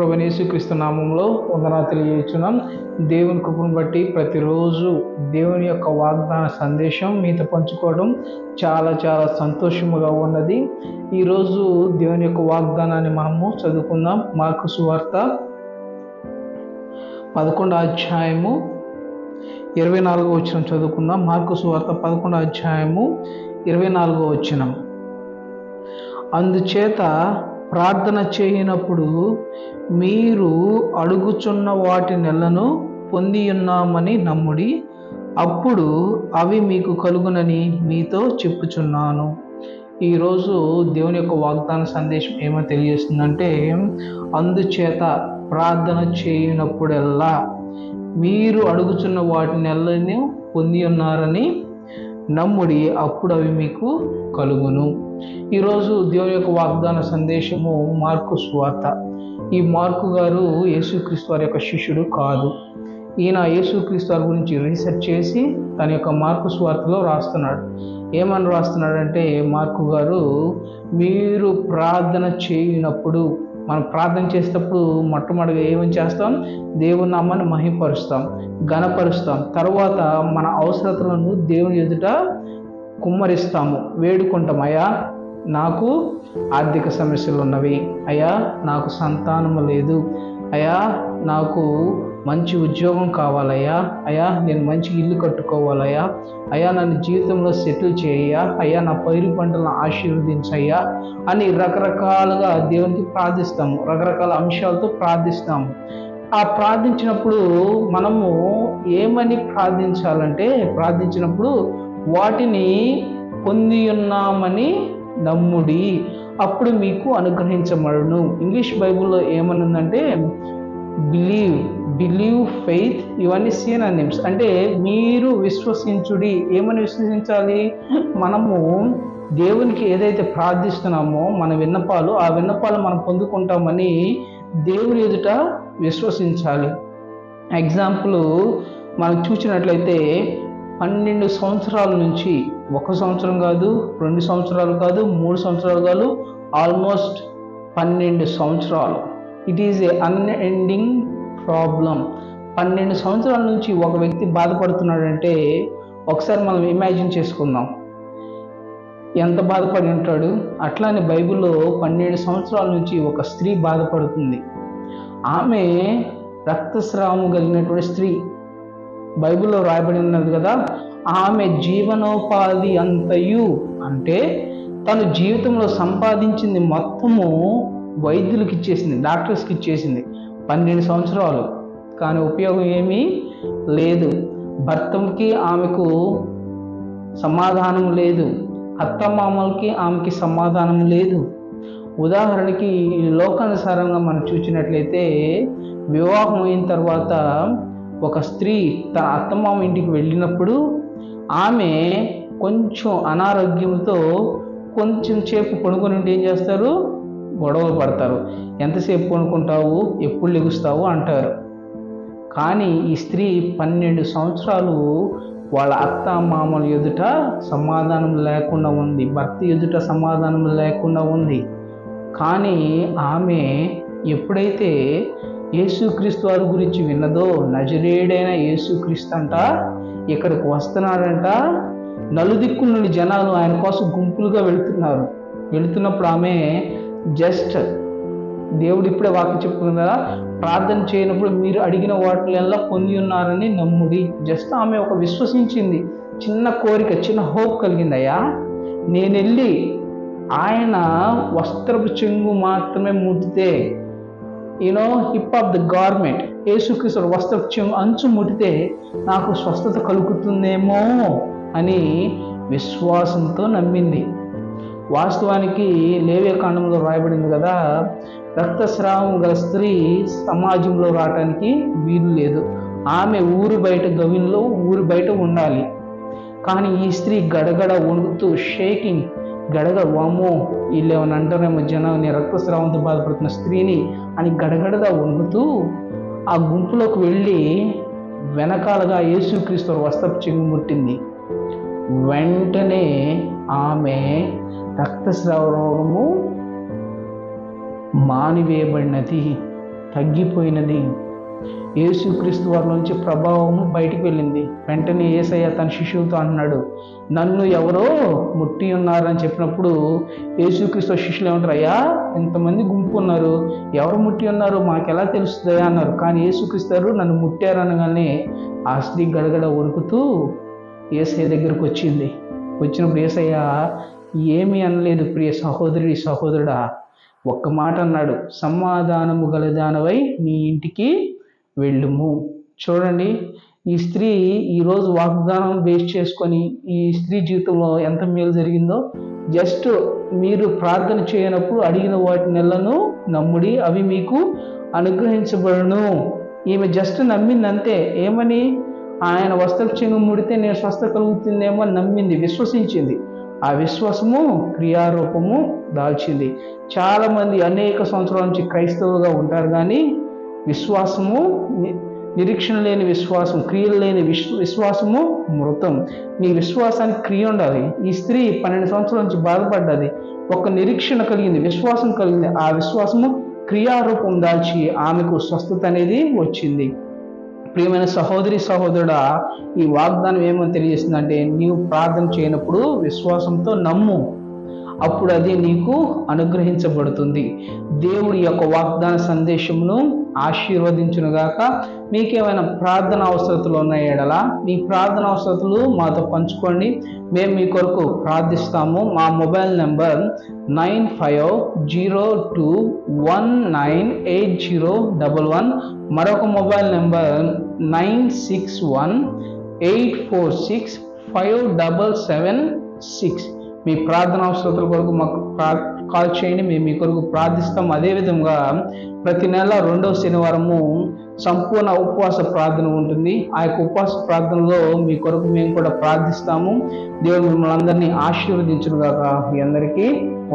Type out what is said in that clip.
ప్రభనేసుక్రీస్తు నామంలో వందనా తెలియచున్నాం దేవుని కృపను బట్టి ప్రతిరోజు దేవుని యొక్క వాగ్దాన సందేశం మీతో పంచుకోవడం చాలా చాలా సంతోషముగా ఉన్నది. ఈరోజు దేవుని యొక్క వాగ్దానాన్ని మనము చదువుకుందాం. మార్కు సువార్త పదకొండో అధ్యాయము ఇరవై నాలుగో వచ్చిన చదువుకుందాం. మార్కు సువార్త పదకొండో అధ్యాయము ఇరవై నాలుగో వచ్చినం అందుచేత ప్రార్థన చేయనప్పుడు మీరు అడుగుచున్న వాటి నెలను పొంది ఉన్నామని నమ్ముడి అప్పుడు అవి మీకు కలుగునని మీతో చెప్పుచున్నాను. ఈరోజు దేవుని యొక్క వాగ్దాన సందేశం ఏమో తెలియజేస్తుందంటే అందుచేత ప్రార్థన చేయనప్పుడల్లా మీరు అడుగుచున్న వాటి నెలను పొంది ఉన్నారని నమ్ముడి అప్పుడు అవి మీకు కలుగును. ఈరోజు దేవుని యొక్క వాగ్దాన సందేశము మార్కు స్వార్త. ఈ మార్కు గారు యేసుక్రీస్తు వారి యొక్క శిష్యుడు కాదు. ఈయన యేసుక్రీస్తు వారి గురించి రీసెర్చ్ చేసి తన యొక్క మార్కు స్వార్తలో రాస్తున్నాడు. ఏమని రాస్తున్నాడంటే మార్కు గారు మీరు ప్రార్థన చేయనప్పుడు మనం ప్రార్థన చేసేటప్పుడు మొట్టమొదటిగా ఏమని చేస్తాం? దేవుని నామాన్ని మహిపరుస్తాం ఘనపరుస్తాం. తర్వాత మన అవసరతలను దేవుని ఎదుట కుమ్మరిస్తాము. వేడుకుంటాం. అయ్యా నాకు ఆర్థిక సమస్యలు ఉన్నవి. అయ్యా నాకు సంతానము లేదు. అయ్యా నాకు మంచి ఉద్యోగం కావాలయ్యా. అయ్యా నేను మంచి ఇల్లు కట్టుకోవాలయ్యా. అయ్యా నన్ను జీవితంలో సెటిల్ చేయ్యా అయ్యా నా పైరు పంటలను ఆశీర్వదించయ్యా అని రకరకాలుగా దేవునికి ప్రార్థిస్తాము. రకరకాల అంశాలతో ప్రార్థిస్తాము. ఆ ప్రార్థించినప్పుడు మనము ఏమని ప్రార్థించాలంటే ప్రార్థించినప్పుడు వాటిని పొంది ఉన్నామని నమ్ముడి అప్పుడు మీకు అనుగ్రహించబడును. ఇంగ్లీష్ బైబిల్లో ఏమనుందంటే బిలీవ్ బిలీవ్ ఫెయిత్ ఇవన్నీ సీన్ ఆ నిమ్స్ అంటే మీరు విశ్వసించుడి. ఏమని విశ్వసించాలి? మనము దేవునికి ఏదైతే ప్రార్థిస్తున్నామో మన విన్నపాలు ఆ విన్నపాలు మనం పొందుకుంటామని దేవుని ఎదుట విశ్వసించాలి. ఎగ్జాంపుల్ మనం చూసినట్లయితే పన్నెండు సంవత్సరాల నుంచి ఒక సంవత్సరం కాదు రెండు సంవత్సరాలు కాదు మూడు సంవత్సరాలు కాదు ఆల్మోస్ట్ పన్నెండు సంవత్సరాలు. It is a unending problem పన్నెండు సంవత్సరాల నుంచి ఒక వ్యక్తి బాధపడుతున్నాడంటే ఒకసారి మనం ఇమాజిన్ చేసుకుందాం. ఎంత బాధపడి ఉంటాడు? అట్లానే బైబిల్లో పన్నెండు సంవత్సరాల నుంచి ఒక స్త్రీ బాధపడుతుంది. ఆమె రక్తస్రావము కలిగినటువంటి స్త్రీ. బైబిల్లో రాయబడి ఉన్నది కదా ఆమె జీవనోపాధి అంతయు. అంటే తను జీవితంలో సంపాదించింది మొత్తము వైద్యులకు ఇచ్చేసింది డాక్టర్స్కి ఇచ్చేసింది పన్నెండు సంవత్సరాలు. కానీ ఉపయోగం ఏమీ లేదు. భర్తకి ఆమెకు సమాధానం లేదు. అత్తమామలకి ఆమెకి సమాధానం లేదు. ఉదాహరణకి లోకానుసారంగా మనం చూసినట్లయితే వివాహం అయిన తర్వాత ఒక స్త్రీ తన అత్తమామ ఇంటికి వెళ్ళినప్పుడు ఆమె కొంచెం అనారోగ్యంతో కొంచెం సేపు పడుకొని ఉంటే ఏం చేస్తారు? గొడవలు పడతారు. ఎంతసేపు కొనుక్కుంటావు ఎప్పుడు లెగుస్తావు? అంటారు. కానీ ఈ స్త్రీ పన్నెండు సంవత్సరాలు వాళ్ళ అత్త మామల ఎదుట సమాధానం లేకుండా ఉంది. భర్త ఎదుట సమాధానం లేకుండా ఉంది. కానీ ఆమె ఎప్పుడైతే యేసుక్రీస్తు వారి గురించి విన్నదో నజరేడైన యేసుక్రీస్తు అంట ఇక్కడికి వస్తున్నాడంట నలుదిక్కుల నుండి జనాలు ఆయన కోసం గుంపులుగా వెళుతున్నారు. వెళుతున్నప్పుడు ఆమె జస్ట్ దేవుడు ఇప్పుడే వాక్యం చెప్పుకుంది కదా ప్రార్థన చేయనప్పుడు మీరు అడిగిన వాటిలల్లా పొంది ఉన్నారని నమ్ముడి. జస్ట్ ఆమె ఒక విశ్వసించింది. చిన్న కోరిక చిన్న హోప్ కలిగిందయ్యా. నేను వెళ్ళి ఆయన వస్త్రపు చెంగు మాత్రమే ముట్టితే you know hem of the garment యేసుక్రీస్తు వస్త్రపు చెంగు అంచు ముట్టితే నాకు స్వస్థత కలుగుతుందేమో అని విశ్వాసంతో నమ్మింది. వాస్తవానికి లేవే కాండంలో రాయబడింది కదా. రక్తస్రావం గల స్త్రీ సమాజంలో రావటానికి వీలు లేదు. ఆమె ఊరు బయట గవిలో ఊరు బయట ఉండాలి. కానీ ఈ స్త్రీ గడగడ వణుకుతూ షేకింగ్ గడగ వామో వీళ్ళేమని అంటారేమో అంటారేమో జనాన్ని రక్తస్రావంతో బాధపడుతున్న స్త్రీని అని గడగడగా వణుకుతూ ఆ గుంపులోకి వెళ్ళి వెనకాలగా యేసుక్రీస్తు వస్త్రపు చెంగు ముట్టింది. వెంటనే ఆమె రక్తస్రావ రోగము మానివేయబడినది తగ్గిపోయినది. యేసుక్రీస్తు వారి నుంచి ప్రభావము బయటికి వెళ్ళింది. వెంటనే ఏసయ్య తన శిష్యులతో అన్నాడు నన్ను ఎవరో ముట్టి ఉన్నారని చెప్పినప్పుడు యేసుక్రీస్తు శిష్యులు ఏమంటారు అయ్యా ఇంతమంది గుంపు ఉన్నారు. ఎవరు ముట్టి ఉన్నారు? మాకు ఎలా అన్నారు. కానీ యేసుక్రీస్తారు నన్ను ముట్టారనగానే ఆ స్త్రీ గడగడ వణుకుతూ ఏసయ్య దగ్గరకు వచ్చింది. వచ్చినప్పుడు ఏసయ్య ఏమీ అనలేదు ప్రియ సహోదరి సహోదరుడా. ఒక్క మాట అన్నాడు సమాధానము గలదానవై నీ ఇంటికి వెళ్ళుము. చూడండి ఈ స్త్రీ ఈరోజు వాగ్దానం బేస్ చేసుకొని ఈ స్త్రీ జీవితంలో ఎంత మేలు జరిగిందో. జస్ట్ మీరు ప్రార్థన చేయనప్పుడు అడిగిన వాటి నెలను నమ్ముడి అవి మీకు అనుగ్రహించబడును. ఈమె జస్ట్ నమ్మింది అంతే ఏమని? ఆయన వస్త్ర చెంగు ముడితే నేను స్వస్థ కలుగుతుందేమో నమ్మింది విశ్వసించింది. ఆ విశ్వాసము క్రియారూపము దాల్చింది. చాలామంది అనేక సంవత్సరాల నుంచి క్రైస్తవులుగా ఉంటారు కానీ విశ్వాసము నిరీక్షణ లేని విశ్వాసం క్రియలు లేని విశ్వ విశ్వాసము మృతం. నీ విశ్వాసానికి క్రియ ఉండాలి. ఈ స్త్రీ పన్నెండు సంవత్సరాల నుంచి బాధపడ్డది. ఒక నిరీక్షణ కలిగింది విశ్వాసం కలిగింది. ఆ విశ్వాసము క్రియారూపం దాల్చి ఆమెకు స్వస్థత అనేది వచ్చింది. ప్రియమైన సహోదరి సహోదరుడా ఈ వాగ్దానం ఏమని తెలియజేస్తుందంటే నీవు ప్రార్థన చేయనప్పుడు విశ్వాసంతో నమ్ము. అప్పుడు అది నీకు అనుగ్రహించబడుతుంది. దేవుడి యొక్క వాగ్దాన సందేశమును ఆశీర్వదించునుగాక. మీకేమైనా ప్రార్థన అవసరతలు ఉన్న మీ ప్రార్థన అవసరతలు మాతో పంచుకోండి. మేము మీ కొరకు ప్రార్థిస్తాము. మా mobile number nine five zero two one nine eight zero double one. మరొక mobile number nine six one eight four six five double seven six. మీ ప్రార్థన అవసరతల కొరకు మాకు కాల్ చేయండి. మేము మీ కొరకు ప్రార్థిస్తాం. అదేవిధంగా ప్రతి నెల రెండవ శనివారము సంపూర్ణ ఉపవాస ప్రార్థన ఉంటుంది. ఆ యొక్క ఉపవాస ప్రార్థనలో మీ కొరకు మేము కూడా ప్రార్థిస్తాము. దేవుడు మిమ్మల్ని అందరినీ ఆశీర్వదించునుగాక మీ అందరికీ.